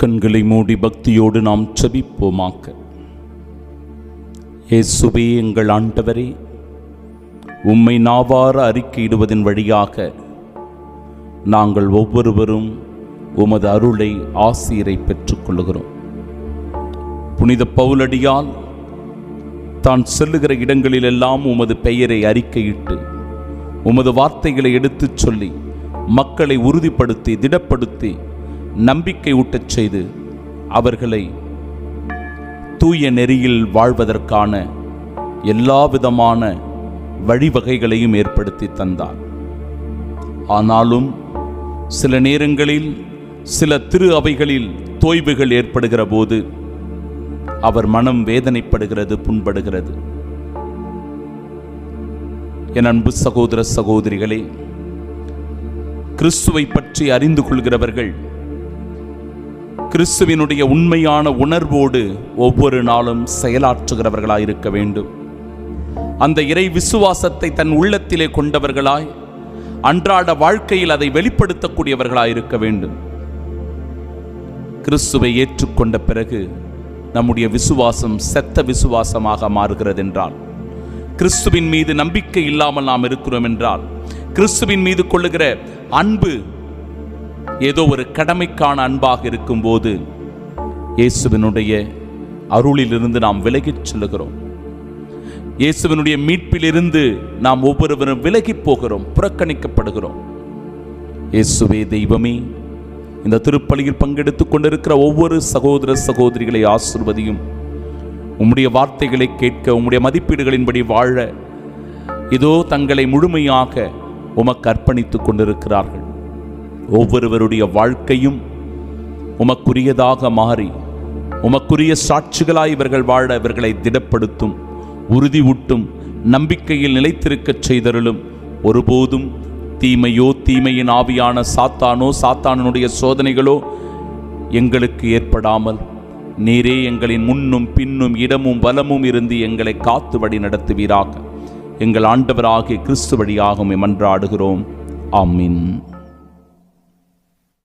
கண்களை மூடி பக்தியோடு நாம் செபிப்போமாக்க இயேசுவே எங்கள் ஆண்டவரே உம்மை நாவார அறிக்கையிடுவதன் வழியாக நாங்கள் ஒவ்வொருவரும் உமது அருளை ஆசிரியரை பெற்றுக்கொள்கிறோம் புனித பவுலடியால் தான் செல்லுகிற இடங்களிலெல்லாம் உமது பெயரை அறிக்கையிட்டு உமது வார்த்தைகளை எடுத்துச் சொல்லி மக்களை உறுதிப்படுத்தி திடப்படுத்தி நம்பிக்கை ஊட்டச் செய்து அவர்களை தூய நெறியில் வாழ்வதற்கான எல்லா விதமான வழிவகைகளையும் ஏற்படுத்தி தந்தார். ஆனாலும் சில நேரங்களில் சில திரு அவைகளில் தோய்வுகள் ஏற்படுகிற போது அவர் மனம் வேதனைப்படுகிறது புண்படுகிறது. என் அன்பு சகோதர சகோதரிகளே கிறிஸ்துவை பற்றி அறிந்து கொள்கிறவர்கள் கிறிஸ்துவினுடைய உண்மையான உணர்வோடு ஒவ்வொரு நாளும் செயலாற்றுகிறவர்களாய் இருக்க வேண்டும். அந்த இறை விசுவாசத்தை தன் உள்ளத்திலே கொண்டவர்களாய் அன்றாட வாழ்க்கையில் அதை வெளிப்படுத்தக்கூடியவர்களாய் இருக்க வேண்டும். கிறிஸ்துவை ஏற்றுக்கொண்ட பிறகு நம்முடைய விசுவாசம் செத்த விசுவாசமாக மாறுகிறது என்றால் கிறிஸ்துவின் மீது நம்பிக்கை இல்லாமல் நாம் இருக்கிறோம் என்றால் கிறிஸ்துவின் மீது கொள்ளுகிற அன்பு ஏதோ ஒரு கடமைக்கான அன்பாக இருக்கும்போது இயேசுவினுடைய அருளிலிருந்து நாம் விலகிச் செல்லுகிறோம். இயேசுவினுடைய மீட்பிலிருந்து நாம் ஒவ்வொருவரும் விலகிப் போகிறோம் புறக்கணிக்கப்படுகிறோம். இயேசுவே தெய்வமே இந்த திருப்பலியில் பங்கெடுத்துக் கொண்டிருக்கிற ஒவ்வொரு சகோதர சகோதரிகளை ஆசிர்வதியும். உம்முடைய வார்த்தைகளை கேட்க உம்முடைய மதிப்பீடுகளின்படி வாழ இதோ தங்களை முழுமையாக உமக்கு அர்ப்பணித்துக் கொண்டிருக்கிறார்கள். ஒவ்வொருவருடைய வாழ்க்கையும் உமக்குரியதாக மாறி உமக்குரிய சாட்சிகளாய் இவர்கள் வாழ இவர்களை திடப்படுத்தும் உறுதிவூட்டும் நம்பிக்கையில் நிலைத்திருக்கச் செய்தருளும் ஒருபோதும் தீமையோ தீமையின் ஆவியான சாத்தானோ சாத்தானனுடைய சோதனைகளோ எங்களுக்கு ஏற்படாமல் நீரே எங்களின் முன்னும் பின்னும் இடமும் வலமும் இருந்து எங்களை காத்து வழி நடத்துவீராக. எங்கள் ஆண்டவராகிய கிறிஸ்து வழியாகவும் மன்றாடுகிறோம் ஆமீன்.